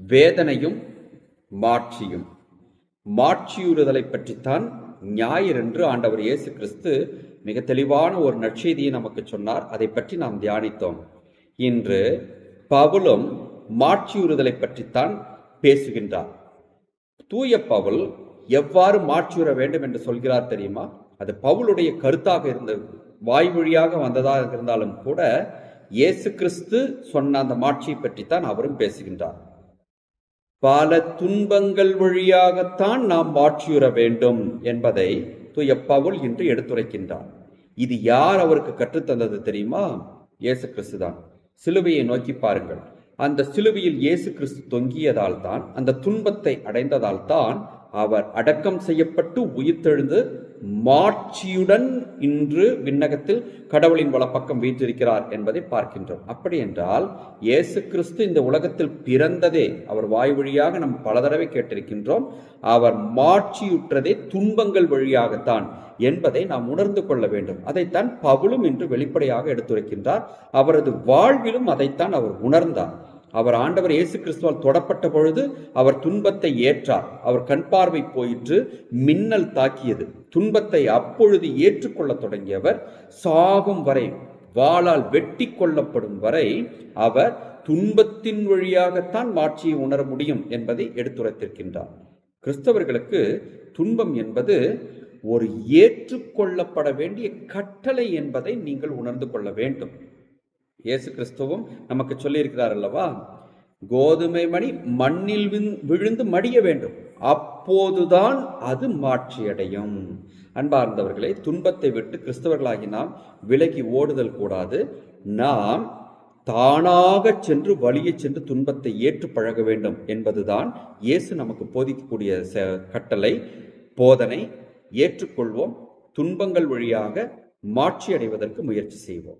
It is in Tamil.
வேதனையும் மாட்சியும். மாட்சியுறுதலை பற்றித்தான் ஞாயிறன்று ஆண்டவர் இயேசு கிறிஸ்து மிக தெளிவான ஒரு நற்செய்தியை நமக்கு சொன்னார். அதை பற்றி நாம் தியானித்தோம். இன்று பவுலும் மாட்சியுறுதலை பற்றித்தான் பேசுகின்றார். தூய பவுல் எவ்வாறு மாற்றியுற வேண்டும் என்று சொல்கிறார் தெரியுமா? அது பவுலுடைய கருத்தாக இருந்த வாய்மொழியாக வந்ததாக இருந்தாலும் கூட இயேசு கிறிஸ்து சொன்ன அந்த மாட்சியை பற்றித்தான் அவரும் பேசுகின்றார். பல துன்பங்கள் வழியாகத்தான் நாம் மாற்றியுற வேண்டும் என்பதை தூய பவுல் இன்று எடுத்துரைக்கின்றார். இது யார் அவருக்கு கற்றுத்தந்தது தெரியுமா? இயேசு கிறிஸ்து தான். சிலுவையை நோக்கி பாருங்கள். அந்த சிலுவையில் இயேசு கிறிஸ்து தொங்கியதால் தான் அந்த துன்பத்தை அடைந்ததால் தான் அவர் அடக்கம் செய்யப்பட்டு உயிர்த்தெழுந்து மாட்சியுடன் இன்று விண்ணகத்தில் கடவுளின் வலப்பக்கம் வீற்றிருக்கிறார் என்பதை பார்க்கின்றோம். அப்படி என்றால் இயேசு கிறிஸ்து இந்த உலகத்தில் பிறந்ததே அவர் வாய் வழியாக நாம் பல தடவை கேட்டிருக்கின்றோம் அவர் மாட்சியுற்றதே துன்பங்கள் வழியாகத்தான் என்பதை நாம் உணர்ந்து கொள்ள வேண்டும். அதைத்தான் பவுலும் இன்று வெளிப்படையாக எடுத்துரைக்கின்றார். அவரது வாழ்விலும் அதைத்தான் அவர் உணர்ந்தார். அவர் ஆண்டவர் இயேசு கிறிஸ்துவால் தொடப்பட்ட பொழுது அவர் துன்பத்தை ஏற்றார். அவர் கண் பார்வை போயிற்று மின்னல் தாக்கியது. துன்பத்தை அப்பொழுது ஏற்றுக்கொள்ளத் தொடங்கியவர் சாகும் வரை வாளால் வெட்டி கொள்ளப்படும் வரை அவர் துன்பத்தின் வழியாகத்தான் மாட்சியை உணர முடியும் என்பதை எடுத்துரைத்திருக்கின்றார். கிறிஸ்தவர்களுக்கு துன்பம் என்பது ஒரு ஏற்றுக்கொள்ளப்பட வேண்டிய கட்டளை என்பதை நீங்கள் உணர்ந்து கொள்ள வேண்டும். இயேசு கிறிஸ்துவும் நமக்கு சொல்லியிருக்கிறார் அல்லவா? கோதுமை மணி மண்ணில் விழுந்து மடிய வேண்டும். அப்போதுதான் அது மாட்சியடையும். அன்பார்ந்தவர்களை துன்பத்தை விட்டு கிறிஸ்தவர்களாகி நாம் விலகி ஓடுதல் கூடாது. நாம் தானாக சென்று வழியே சென்று துன்பத்தை ஏற்று பழக வேண்டும் என்பதுதான் இயேசு நமக்கு போதிக்கக்கூடிய ச- கட்டளை போதனை. ஏற்றுக்கொள்வோம். துன்பங்கள் வழியாக மாற்றி அடைவதற்கு முயற்சி செய்வோம்.